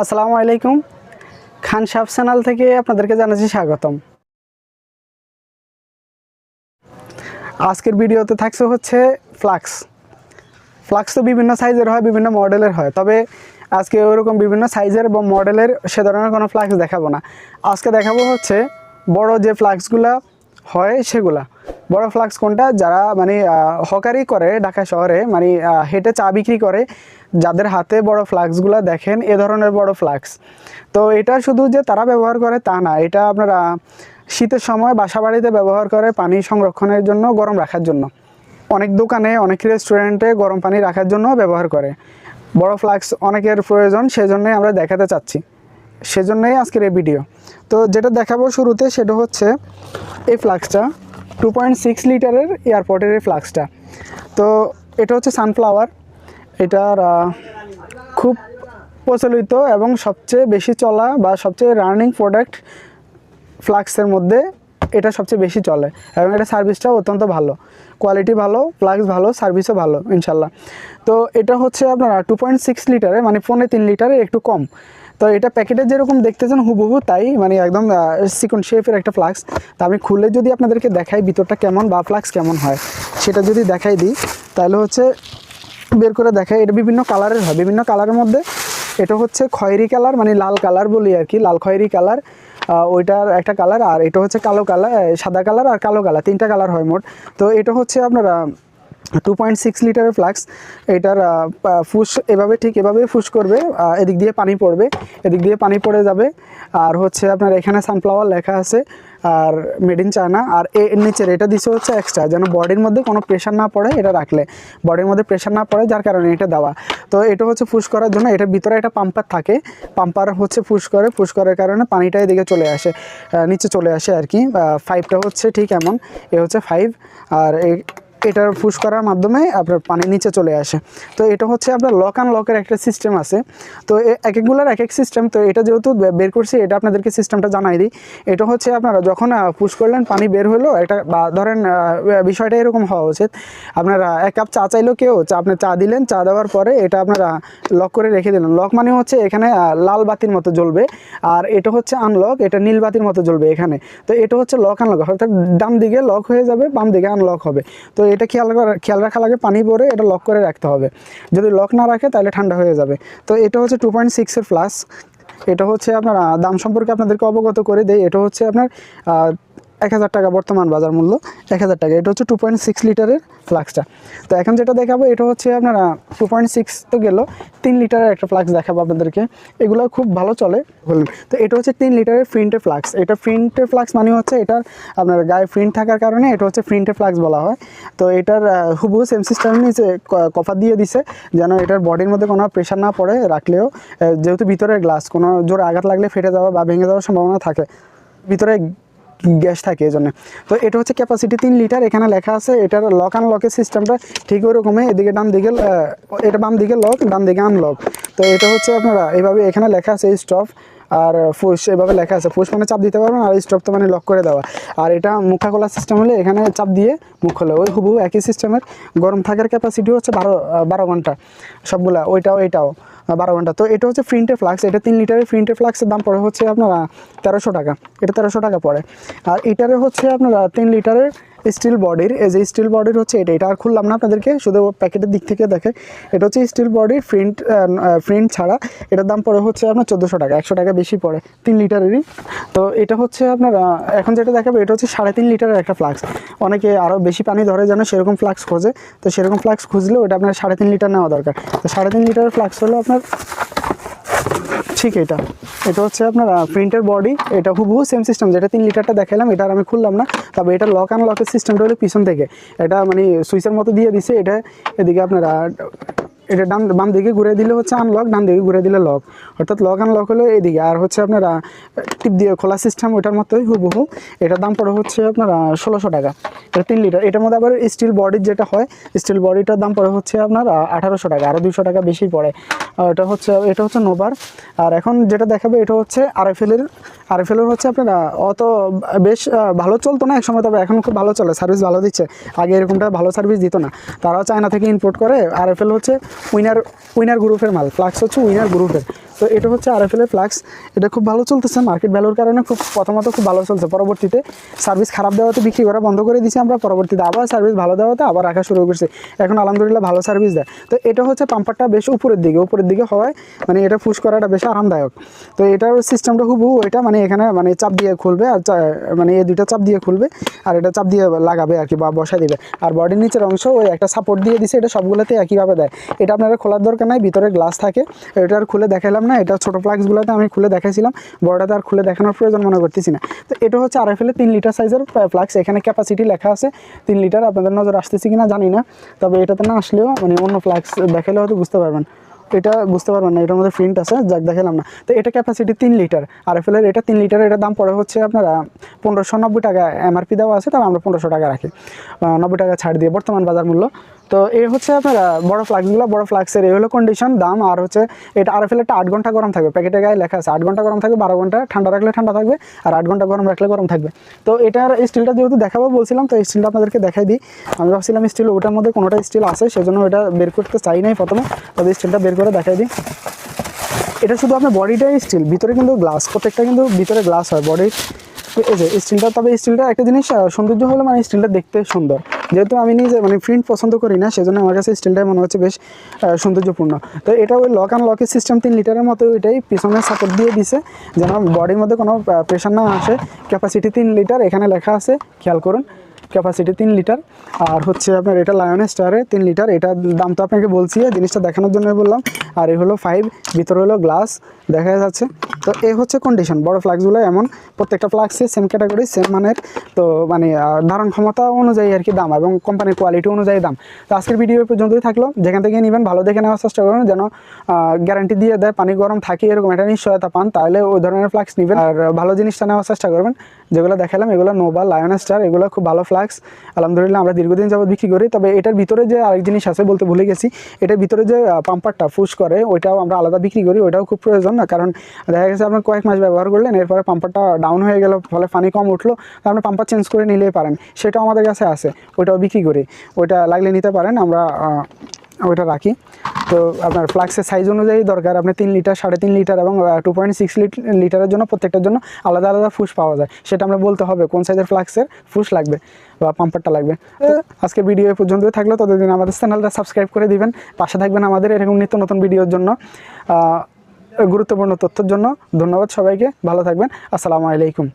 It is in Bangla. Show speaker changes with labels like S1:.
S1: আসসালামু আলাইকুম। খান সাহেব চ্যানেল থেকে আপনাদেরকে জানাচ্ছি স্বাগতম। আজকের ভিডিওতে থাকছে হচ্ছে ফ্লাক্স। ফ্লাক্স তো বিভিন্ন সাইজের হয়, বিভিন্ন মডেলের হয়। তবে আজকে ওরকম বিভিন্ন সাইজের বা মডেলের সে ধরনের কোনো ফ্লাক্স দেখাবো না। আজকে দেখাবো হচ্ছে বড় যে ফ্লাক্সগুলা হয় সেগুলা। বড় ফ্লাক্স কোনটা? যারা মানে হকারি করে ঢাকা শহরে মানে হেঁটে চা বিক্রি করে, যাদের হাতে বড় ফ্লাক্সগুলো দেখেন, এ ধরনের বড় ফ্লাক্স। তো এটা শুধু যে তারা ব্যবহার করে তা না, এটা আপনারা শীতের সময় বাসা বাড়িতে ব্যবহার করে পানি সংরক্ষণের জন্য, গরম রাখার জন্য। অনেক দোকানে, অনেক রেস্টুরেন্টে গরম পানি রাখার জন্য ব্যবহার করে। বড় ফ্লাক্স অনেকের প্রয়োজন, সেজন্যই আমরা দেখাতে চাচ্ছি। সেজন্যই আজকের এই ভিডিও। তো যেটা দেখাবো শুরুতে, সেটা হচ্ছে এই ফ্লাক্সটা। টু পয়েন্ট সিক্স লিটারের এয়ারপোর্টের এই ফ্লাক্সটা তো এটা হচ্ছে সানফ্লাওয়ার এটার খুব প্রচলিত এবং সবচেয়ে বেশি চলা বা সবচেয়ে রানিং প্রোডাক্ট ফ্লাক্সের মধ্যে এটা সবচেয়ে বেশি চলে এবং এটা সার্ভিসটাও অত্যন্ত ভালো। কোয়ালিটি ভালো ফ্লাক্স ভালো সার্ভিসও ভালো ইনশাল্লাহ তো এটা হচ্ছে আপনারা টু পয়েন্ট সিক্স লিটারে মানে পৌনে তিন লিটারে একটু কম। তো এটা প্যাকেটে যেরকম দেখতেছেন হুবহু তাই মানে একদম সিকন শেপের একটা ফ্লাক্স তা আমি খুলে যদি আপনাদেরকে দেখাই ভিতরটা কেমন বা ফ্লাক্স কেমন হয়, সেটা যদি দেখাই দিই, তাহলে হচ্ছে বের করে দেখাই। এটা বিভিন্ন কালারের হয়, বিভিন্ন কালারের মধ্যে। এটা হচ্ছে খয়েরি কালার মানে লাল কালার বলি আর কি, লাল খয়েরি কালার ওইটার একটা কালার আর এটা হচ্ছে কালো কালার সাদা কালার আর কালো কালার তিনটা কালার হয় মোট। তো এটা হচ্ছে আপনারা টু পয়েন্ট সিক্স লিটারের ফ্লাক্স এটার ফুস এভাবে ঠিক এভাবে ফুস করবে এদিক দিয়ে পানি পড়বে, এদিক দিয়ে পানি পড়ে যাবে, আর হচ্ছে আপনার এখানে সানফ্লাওয়ার লেখা আছে, আর মেড ইন চায়না আর এর নিচের, এটা দিছে হচ্ছে এক্সট্রা যেন বডির মধ্যে কোনো প্রেশার না পড়ে এটা রাখলে বডির মধ্যে প্রেশার না পড়ে যার কারণে এটা দেওয়া, তো এটা হচ্ছে ফুস করার জন্য, এটার ভিতরে একটা পাম্পার থাকে পাম্পার হচ্ছে ফুস করে, ফুস করার কারণে পানিটা এদিকে চলে আসে নিচে চলে আসে আর কি ফাইভটা হচ্ছে ঠিক এমন, এ হচ্ছে ফাইভ আর এটার ফুস করার মাধ্যমে আপনার পানি নিচে চলে আসে। তো এটা হচ্ছে আপনার লক অ্যান্ড লকের একটা সিস্টেম আছে। তো এক একগুলোর এক এক সিস্টেম তো এটা যেহেতু বের করছি, এটা আপনাদেরকে সিস্টেমটা জানাই দিই। এটা হচ্ছে আপনারা যখন পুশ করলেন, পানি বের হলো এটা বা, ধরেন বিষয়টা এরকম হওয়া উচিত। আপনারা এক কাপ চা চাইলো কেউ, চা আপনি চা দিলেন, চা দেওয়ার পরে এটা আপনারা লক করে রেখে দিলেন। লক মানে হচ্ছে এখানে লাল বাতির মতো জ্বলবে, আর এটা হচ্ছে আনলক এটা নীল বাতির মতো জ্বলবে এখানে। তো এটা হচ্ছে লক আনলক অর্থাৎ ডান দিকে লক হয়ে যাবে, বাম দিকে আনলক হবে। তো এটা খেয়াল খেয়াল রাখা লাগে, পানি ভরে এটা লক করে রাখতে হবে। যদি লক না রাখে, তাহলে ঠান্ডা হয়ে যাবে। তো এটা হচ্ছে টু পয়েন্ট সিক্সের ফ্লাস এটা হচ্ছে আপনার দাম সম্পর্কে আপনাদেরকে অবগত করে দেয় এটা হচ্ছে আপনার এক হাজার টাকা বর্তমান বাজার মূল্য, এক হাজার টাকা। এটা হচ্ছে টু পয়েন্ট সিক্স লিটারের ফ্লাক্সটা। তো এখন যেটা দেখাবো, এটা হচ্ছে আপনার টু পয়েন্ট সিক্স তো গেল, তিন লিটারের একটা ফ্লাক্স দেখাবো আপনাদেরকে। এগুলো খুব ভালো চলে। বললেন তো এটা হচ্ছে তিন লিটারের প্রিন্টের ফ্লাক্স। এটা প্রিন্টের ফ্লাক্স মানে হচ্ছে এটার আপনার গায়ে প্রিন্ট থাকার কারণে এটা হচ্ছে প্রিন্টের ফ্লাক্স বলা হয়। তো এটার হুবহু সেম সিস্টেম নিচে কভার দিয়ে দিছে, যেন এটার বডির মধ্যে কোনো প্রেশার না পড়ে রাখলেও যেহেতু ভিতরের গ্লাস কোনো জোরে আঘাত লাগলে ফেটে যাওয়া বা ভেঙে যাওয়ার সম্ভাবনা থাকে, ভিতরে গ্যাস থাকে এই জন্য তো এটা হচ্ছে ক্যাপাসিটি তিন লিটার এখানে লেখা আছে এটার লক আন লকের সিস্টেমটা ঠিক ওরকমই, এদিকে ডান দিকে এটা বাম দিকে লক ডান দিকে আনলক তো এটা হচ্ছে আপনারা, এইভাবে এখানে লেখা আছে স্টপ আর ফুস, এভাবে লেখা আছে। ফুস মানে চাপ দিতে পারবেন আর স্টপ তো মানে লক করে দেওয়া। আর এটা মুখা খোলার সিস্টেম হলে এখানে চাপ দিয়ে মুখ খোলা। ওই হুবহু একই সিস্টেমের গরম থাকার ক্যাপাসিটি হচ্ছে বারো বারো ঘণ্টা। সবগুলা, ওইটাও, এটাও বারো ঘণ্টা। তো এটা হচ্ছে প্রিন্টের ফ্লাক্স এটা তিন লিটারের প্রিন্টের ফ্লাক্সের দাম পড়ে হচ্ছে আপনারা তেরোশো টাকা। এটা তেরোশো টাকা পড়ে। আর এটারে হচ্ছে আপনারা তিন লিটারের স্টিল বডির এই যে স্টিল বডির হচ্ছে এটা এটা আর খুললাম না আপনাদেরকে, শুধু প্যাকেটের দিক থেকে দেখে। এটা হচ্ছে স্টিল বডির প্রিন্ট প্রিন্ট ছাড়া। এটার দাম পড়ে হচ্ছে আপনার চোদ্দোশো টাকা, একশো টাকা বেশি পড়ে, তিন লিটারেরই। তো এটা হচ্ছে আপনার এখন যেটা দেখাবো, এটা হচ্ছে সাড়ে তিন লিটারের একটা ফ্লাক্স অনেকে আরও বেশি পানি ধরে যেন সেরকম ফ্লাক্স খোঁজে। তো সেরকম ফ্লাক্স খুঁজলেও এটা আপনার সাড়ে তিন লিটার নেওয়া দরকার। তো সাড়ে তিন লিটারের ফ্লাক্স হলো আপনার, ঠিক এটা। এটা হচ্ছে আপনার প্রিন্টের বডি এটা হুবহু সেম সিস্টেম যেটা তিন লিটারটা দেখালাম, এটা আর আমি খুললাম না। তবে এটা লক অ্যান্ড লকের সিস্টেমটা হলো পিছন থেকে। এটা মানে সুইচের মতো দিয়ে দিছে, এটা এদিকে আপনারা এটা ডান, বাম দিকে ঘুরে দিলে হচ্ছে আনলক ডান দিকে ঘুরে দিলে লক অর্থাৎ লক আনলক হলো এদিকে। আর হচ্ছে আপনারা টিপ দিয়ে খোলা সিস্টেম ওটার মতোই হুবহু। এটার দাম পড়ে হচ্ছে আপনারা ষোলোশো টাকা। এটা তিন লিটার এটার মধ্যে আবার স্টিল বডির যেটা হয় স্টিল বডিটার দাম পড়ে হচ্ছে আপনার আঠারোশো টাকা। আরও দুশো টাকা বেশি পড়ে। এটা হচ্ছে এটা হচ্ছে নোবার আর এখন যেটা দেখাবে, এটা হচ্ছে আরএফএলের আরএফএলের হচ্ছে আপনার অত বেশ ভালো চলতো না এক সময় তবে এখন খুব ভালো চলে। সার্ভিস ভালো দিচ্ছে। আগে এরকমটা ভালো সার্ভিস দিত না। তারাও চায়না থেকে ইম্পোর্ট করে। আরএফএল হচ্ছে উইনার উইনার গ্রুপের মাল ফ্লাক্স হচ্ছে উইনার গ্রুপের তো এটা হচ্ছে আর এফ এল ফ্লাক্স এটা খুব ভালো চলতেছে মার্কেট ভ্যালুর কারণে খুব প্রথমত খুব ভালো চলছে। পরবর্তীতে সার্ভিস খারাপ দেওয়াতে বিক্রি করা বন্ধ করে দিয়েছি আমরা। পরবর্তীতে আবার সার্ভিস ভালো দেওয়াতে আবার রাখা শুরু করছি। এখন আলহামদুলিল্লাহ ভালো সার্ভিস দেয়। তো এটা হচ্ছে পাম্পারটা বেশ উপরের দিকে। উপরের দিকে হওয়ায় মানে এটা ফুস করাটা বেশ আরামদায়ক। তো এটার সিস্টেমটা খুব এটা মানে এখানে মানে চাপ দিয়ে খুলবে আর মানে এই দুইটা চাপ দিয়ে খুলবে আর এটা চাপ দিয়ে লাগাবে আর কি বা বসা দিবে। আর বডির নিচের অংশ ওই একটা সাপোর্ট দিয়ে দিছে। এটা সবগুলোতে একইভাবে দেয়। এটা আপনারা খোলার দরকার নাই, ভিতরে গ্লাস থাকে। এটা আর খুলে দেখালাম না, এটা ছোটো ফ্লাক্সগুলোতে আমি খুলে দেখাইছিলাম, বড়টাতে আর খুলে দেখানোর প্রয়োজন মনে করতেছি না। তো এটা হচ্ছে আর এফএল তিন লিটার সাইজের ফ্লাক্স এখানে ক্যাপাসিটি লেখা আছে, তিন লিটার, আপনাদের নজর আসতেছি কিনা জানি না, তবে এটাতে না আসলেও মানে অন্য ফ্লাক্স দেখালে হয়তো বুঝতে পারবেন। এটা বুঝতে পারবেন না, এটার মধ্যে প্রিন্ট আছে, যাক দেখালাম না। তো এটা ক্যাপাসিটি তিন লিটার আর এফ এটা তিন লিটার, এটার দাম পড়ে হচ্ছে আপনারা পনেরোশো নব্বই টাকা এমআরপি দেওয়া আছে, তবে আমরা পনেরোশো টাকা রাখি। নব্বই টাকা ছাড় দিয়ে বর্তমান বাজার মূল্য তো এই হচ্ছে আপনার বড় ফ্লাক্সগুলো বড় ফ্লাক্সের এই হলো কন্ডিশন দাম, আর হচ্ছে এটা আর এফ এলটা আট ঘণ্টা গরম থাকবে। প্যাকেটে গায়ে লেখা আছে, আট ঘণ্টা গরম থাকবে, বারো ঘণ্টা ঠান্ডা রাখলে ঠান্ডা থাকবে, আর আট ঘণ্টা গরম রাখলে গরম থাকবে। তো এটার স্টিলটা যেহেতু দেখাবো বলছিলাম, তো স্টিলটা আপনাদেরকে দেখাই দিই। আমি ভাবছিলাম স্টিল ওটার মধ্যে কোনোটা স্টিল আছে, সেজন্য এটা বের করতে চাই নাই প্রথমে। তবে স্টিলটা বের করে দেখাই দিই। এটা শুধু আপনার বডিটাই স্টিল ভিতরে কিন্তু গ্লাস প্রত্যেকটা কিন্তু ভিতরে গ্লাস হয় বডির এই যে স্টিলটা তবে স্টিলটা একটা জিনিস সৌন্দর্য হলো মানে স্টিলটা দেখতে সুন্দর। যেহেতু আমি নিজে মানে প্রিন্ট পছন্দ করি না, সেজন্য আমার কাছে স্টিলটাই মনে হচ্ছে বেশ সৌন্দর্যপূর্ণ। তো এটা ওই লক অ্যান্ড লকের সিস্টেম তিন লিটারের মতো এটাই পিছনে সাপোর্ট দিয়ে দিছে, যেন বডির মধ্যে কোনো প্রেশার না আসে। ক্যাপাসিটি তিন লিটার এখানে লেখা আছে, খেয়াল করুন। ক্যাপাসিটি তিন লিটার আর হচ্ছে আপনার এটা লায়নের স্টারে তিন লিটার এটার দাম তো আপনাকে বলছি জিনিসটা দেখানোর জন্য বললাম। আর এই হলো ফাইভ ভিতরে হলো গ্লাস দেখা যাচ্ছে। তো এই হচ্ছে কন্ডিশন বড় ফ্লাক্সগুলো এমন, প্রত্যেকটা ফ্লাক্সে সেম ক্যাটাগরি সেম মানের, তো মানে ধারণ ক্ষমতা অনুযায়ী আর কি দাম এবং কোম্পানির কোয়ালিটি অনুযায়ী দাম। তো আজকের ভিডিও পর্যন্তই থাকল, যেখান থেকে নেবেন, ভালো দেখে নেওয়ার চেষ্টা করুন, যেন গ্যারান্টি দিয়ে দেয়, পানি গরম থাকে, এরকম একটা নিশ্চয়তা পান, তাহলে ওই ধরনের ফ্লাক্স নেবেন। আর ভালো জিনিসটা নেওয়ার চেষ্টা করবেন, যেগুলো দেখালাম, এগুলো নোভা লায়ন স্টার এগুলো খুব ভালো ফ্লাক্স আলহামদুলিল্লাহ আমরা দীর্ঘদিন যাবত বিক্রি করি। তবে এটার ভিতরে যে আরেক জিনিস আছে বলতে ভুলে গেছি, এটার ভিতরে যে পাম্পারটা ফুস করে, ওইটাও আমরা আলাদা বিক্রি করি, ওইটাও খুব প্রয়োজন না। কারণ দেখা গেছে আপনার কয়েক মাস ব্যবহার করলেন, এরপরে পাম্পারটা ডাউন হয়ে গেল, ফলে পানি কম উঠল আপনি পাম্পার চেঞ্জ করে নিলেই পারেন। সেটাও আমাদের কাছে আছে, ওইটাও বিক্রি করি। ওইটা লাগলে নিতে পারেন, আমরা ওইটা রাখি। তো আপনার ফ্লাক্সের সাইজ অনুযায়ী দরকার। আপনি তিন লিটার সাড়ে তিন লিটার এবং টু পয়েন্ট সিক্স লিটারের জন্য প্রত্যেকটার জন্য আলাদা আলাদা ফুস পাওয়া যায়। সেটা আমরা বলতে হবে কোন সাইজের ফ্লাক্সের ফুস লাগবে বা পাম্পারটা লাগবে। আজকে ভিডিও পর্যন্ত থাকল। ততদিন আমাদের চ্যানেলটা সাবস্ক্রাইব করে দিবেন। পাশে থাকবেন আমাদের এরকম নিত্য নতুন ভিডিওর জন্য। গুরুত্বপূর্ণ তথ্যের জন্য। ধন্যবাদ সবাইকে। ভালো থাকবেন। আসসালামু আলাইকুম।